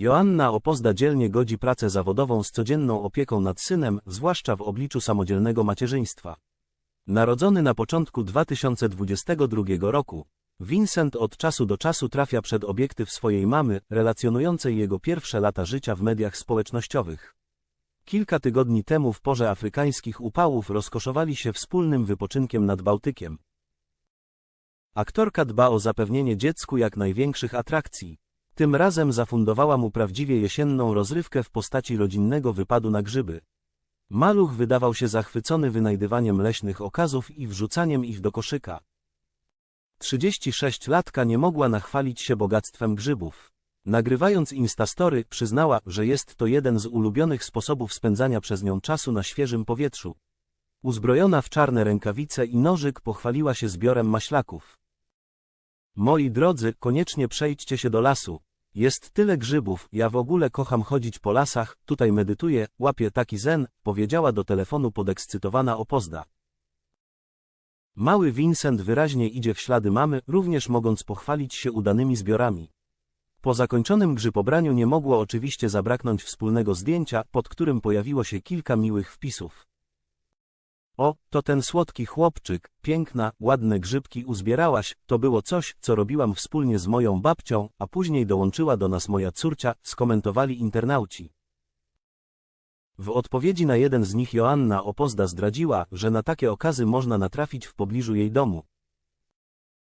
Joanna Opozda dzielnie godzi pracę zawodową z codzienną opieką nad synem, zwłaszcza w obliczu samodzielnego macierzyństwa. Narodzony na początku 2022 roku, Vincent od czasu do czasu trafia przed obiektyw swojej mamy, relacjonującej jego pierwsze lata życia w mediach społecznościowych. Kilka tygodni temu w porze afrykańskich upałów rozkoszowali się wspólnym wypoczynkiem nad Bałtykiem. Aktorka dba o zapewnienie dziecku jak największych atrakcji. Tym razem zafundowała mu prawdziwie jesienną rozrywkę w postaci rodzinnego wypadu na grzyby. Maluch wydawał się zachwycony wynajdywaniem leśnych okazów i wrzucaniem ich do koszyka. 36-latka nie mogła nachwalić się bogactwem grzybów. Nagrywając Instastory, przyznała, że jest to jeden z ulubionych sposobów spędzania przez nią czasu na świeżym powietrzu. Uzbrojona w czarne rękawice i nożyk pochwaliła się zbiorem maślaków. Moi drodzy, koniecznie przejdźcie się do lasu. Jest tyle grzybów, ja w ogóle kocham chodzić po lasach, tutaj medytuję, łapię taki zen, powiedziała do telefonu podekscytowana opozda. Mały Vincent wyraźnie idzie w ślady mamy, również mogąc pochwalić się udanymi zbiorami. Po zakończonym grzybobraniu nie mogło oczywiście zabraknąć wspólnego zdjęcia, pod którym pojawiło się kilka miłych wpisów. O, to ten słodki chłopczyk, piękna, ładne grzybki uzbierałaś, to było coś, co robiłam wspólnie z moją babcią, a później dołączyła do nas moja córcia, skomentowali internauci. W odpowiedzi na jeden z nich Joanna Opozda zdradziła, że na takie okazy można natrafić w pobliżu jej domu.